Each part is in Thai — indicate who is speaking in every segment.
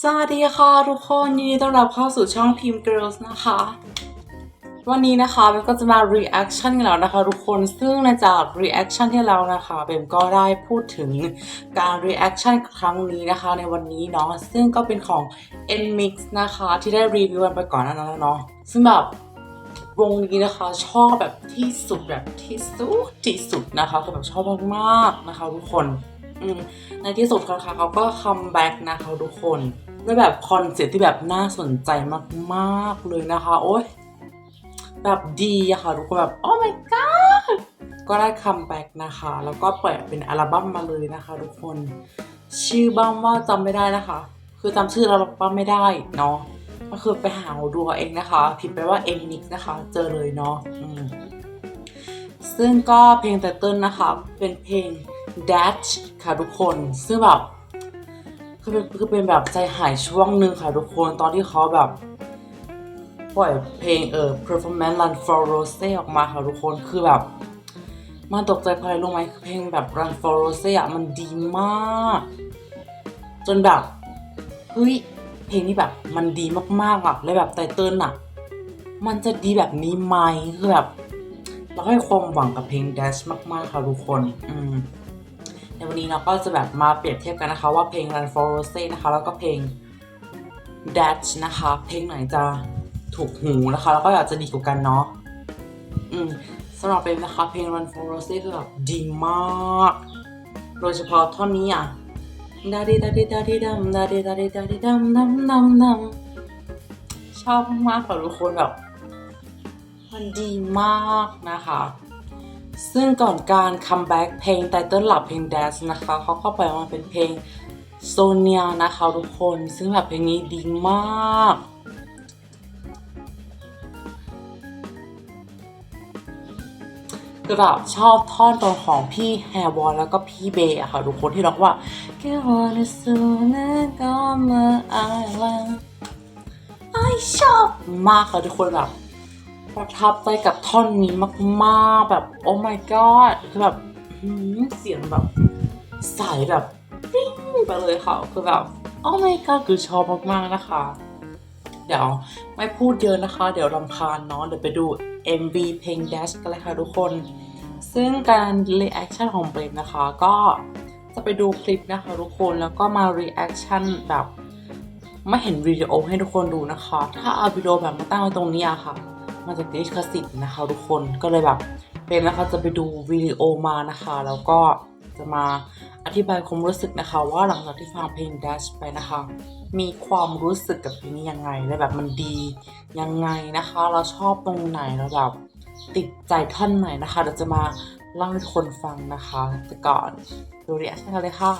Speaker 1: สวัสดีค่ะทุกคนยินดีต้อนรับเข้าสู่ช่องพิมพ์ Girls นะคะ วันนี้นะคะเบมก็จะมา reaction กันแล้วนะคะทุกคนซึ่งในจาก reaction ที่แล้วนะคะเบมก็ได้พูดถึงการ reaction ครั้งนี้นะคะ ในวันนี้เนาะซึ่งก็เป็นของ NMIX นะคะ ที่ได้รีวิวไปก่อนหนานั้นแล้วเนาะซึ่งแบบวงนี้นะคะชอบแบบที่สุดแบบที่สุดที่สุดนะคะคือแบบชอบมากๆนะคะทุกคน ในที่สุดค่ะเขาก็คัมแบ็กนะคะทุกคนด้วยแบบคอนเซ็ปต์ที่แบบน่าสนใจมากๆเลยนะคะ โอ๊ยแบบดีอะค่ะทุกคนแบบ โอ้ my god ก็ได้คัมแบ็กนะคะ แล้วก็เปล่อยเป็นอัลบั้มมาเลยนะคะ ทุกคน ชื่อบ้างว่าจำไม่ได้นะคะ คือจำชื่ออัลบั้มไม่ได้เนาะก็คือไปหาดูเอาเองนะคะ พิมพ์ไปว่า M Mix นะคะ เจอเลยเนาะซึ่งก็เพลงไตเติ้ลนะคะ เป็นเพลง Dash ค่ะทุกคนซึ่งแบบคือเป็นคือเป็นแบบใจหายช่วงหนึ่งค่ะทุกคนตอนที่เขาแบบปล่อยเพลงเออ performance run for rose ออกมาค่ะทุกคนคือแบบมันตกใจเพราะอะไรรู้ไหมเพลงแบบ run for rose อะมันดีมาก จนแบบเฮ้ยเพลงนี้แบบมันดีมากๆอะและแบบไตเติ้ลอะมันจะดีแบบนี้ไหมคือแบบเราให้ความหวังกับเพลง Dash มากๆค่ะทุกคน อืม ในวันนี้เราก็จะแบบมาเปรียบเทียบกันนะคะ ว่าเพลง Run for Rose นะคะ แล้วก็เพลง Dash นะคะ เพลงไหนจะถูกหูนะคะ แล้วก็อยากจะดีกว่ากันเนาะอืมสำหรับเป็นนะคะ เพลง Run for Rose คือแบบดีมาก โดยเฉพาะท่อนนี้อะดาดิดาดิดาดิดัมดาดิดาดิดาดิดัมดัมดัมดัมชอบมากค่ะทุกคนแบบมันดีมากนะคะ ซึ่งก่อนการคัมแบ็กเพลงไตเติ้ลหลับเพลง Dance นะคะเขาก็ปล่อยมาเป็นเพลงโซเนียนะคะทุกคน ซึ่งแบบเพลงนี้ดีมากคือแบบชอบท่อนตรงของพี่แฮร์วอลแล้วก็พี่เบย์อะค่ะทุกคนที่ร้องว่าแค่วันสูนะก็มาไอลันไอชอบมากค่ะทุกคนแบบ ประทับใจกับท่อนนี้มากๆ แบบโอ้ my god คือแบบเสียงแบบใสแบบปิ้งไปเลยค่ะ คือแบบโอ้ my god คือชอบมากๆนะคะ เดี๋ยวไม่พูดเยอะนะคะ เดี๋ยวรำคาญเนาะเดี๋ยวไปดู MV เพลง Dash กันเลยค่ะทุกคน ซึ่งการ reaction ของเบรมนะคะ ก็จะไปดูคลิปนะคะทุกคนแล้วก็มา reaction แบบไม่เห็นวิดีโอให้ทุกคนดูนะคะ ถ้าเอาวิดีโอแบบมาตั้งไว้ตรงนี้อะค่ะ มันจะติดลิขสิทธิ์นะคะ ทุกคนก็เลยแบบเป็นนะคะจะไปดูวิดีโอมานะคะ แล้วก็จะมาอธิบายความรู้สึกนะคะ ว่าหลังจากที่ฟังเพลง Dash ไปนะคะ มีความรู้สึกกับเพลงนี้ยังไงและแบบมันดียังไงนะคะ เราชอบตรงไหนแล้วแบบติดใจท่อนไหนนะคะเดี๋ยวจะมาเล่าให้ทุกคนฟังนะคะแต่ก่อนดูรีแอคชั่นกันเลยค่ะ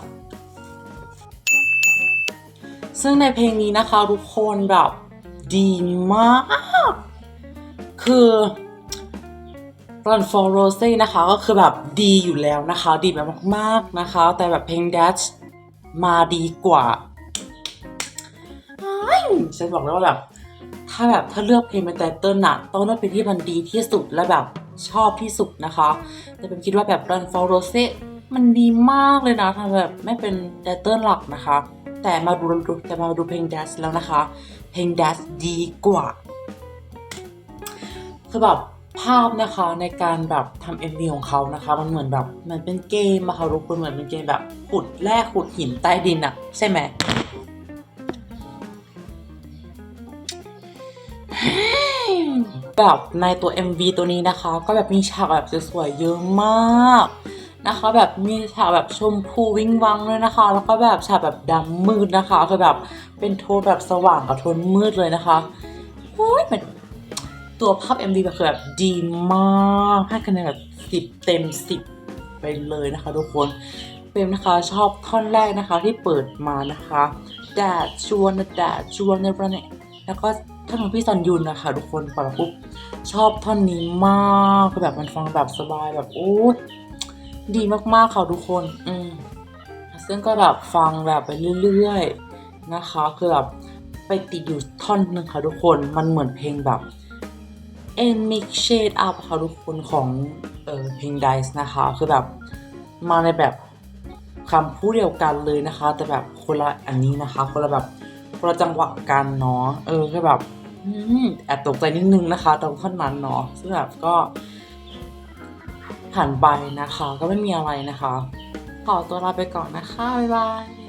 Speaker 1: ซึ่งในเพลงนี้นะคะทุกคนแบบดีมาก คือ Run for Rose นะคะก็คือแบบดีอยู่แล้วนะคะ ดีแบบมากๆนะคะ แต่แบบเพลง Dash มาดีกว่าฉันบอกเลยว่าแบบถ้าแบบถ้าเลือกเพลงเป็นไตเติ้ลน่ะต้องเลือกเพลงที่มันดีที่สุดและแบบชอบที่สุดนะคะ แต่เป็นคิดว่าแบบ Run for Rose มันดีมากเลยนะถ้าแบบไม่เป็นไตเติ้ลหลักนะคะ แต่มาดูแต่มาดูเพลง Dash แล้วนะคะ เพลง Dash ดีกว่า คือแบบภาพนะคะในการแบบทำ MV ของเขานะคะ มันเหมือนแบบเหมือนเป็นเกมอะค่ะทุกคนเหมือนเป็นเกมแบบขุดแร่ขุดหินใต้ดินอะใช่ไหมแบบในตัว MV ตัวนี้นะคะ ก็แบบมีฉากแบบสวยๆเยอะมากนะคะ แบบมีฉากแบบชมพูวิงวังเลยนะคะ แล้วก็แบบฉากแบบดำมืดนะคะคือแบบเป็นโทนแบบสว่างกับโทนมืดเลยนะคะโอ้ยมัน ตัวภาพ MV แบบคือแบบดีมากให้คะแนนแบบสิบเต็มสิบไปเลยนะคะทุกคนเปรมนะคะชอบท่อนแรกนะคะที่เปิดมานะคะแดดชวนนะแดดชวนในประเนแล้วก็ท่อนของพี่ซันยุนนะคะทุกคนปล่อยมาปุ๊บชอบท่อนนี้มากคือแบบมันฟังแบบสบายแบบโอ้ดีมากๆค่ะทุกคนอืมซึ่งก็แบบฟังแบบไปเรื่อยๆนะคะคือแบบไปติดอยู่ท่อนหนึ่งค่ะทุกคนมันเหมือนเพลงแบบ and mix shade up ค่ะทุกคนของเออเพลง Dice นะคะ คือแบบมาในแบบคำพูดเดียวกันเลยนะคะ แต่แบบคนละอันนี้นะคะ คนละแบบคนละจังหวะกันเนาะเออคือแบบแอบตกใจนิดนึงนะคะตรงท่อนนั้นเนาะซึ่งแบบก็ผ่านไปนะคะ ก็ไม่มีอะไรนะคะ ขอตัวลาไปก่อนนะคะ บ๊ายบาย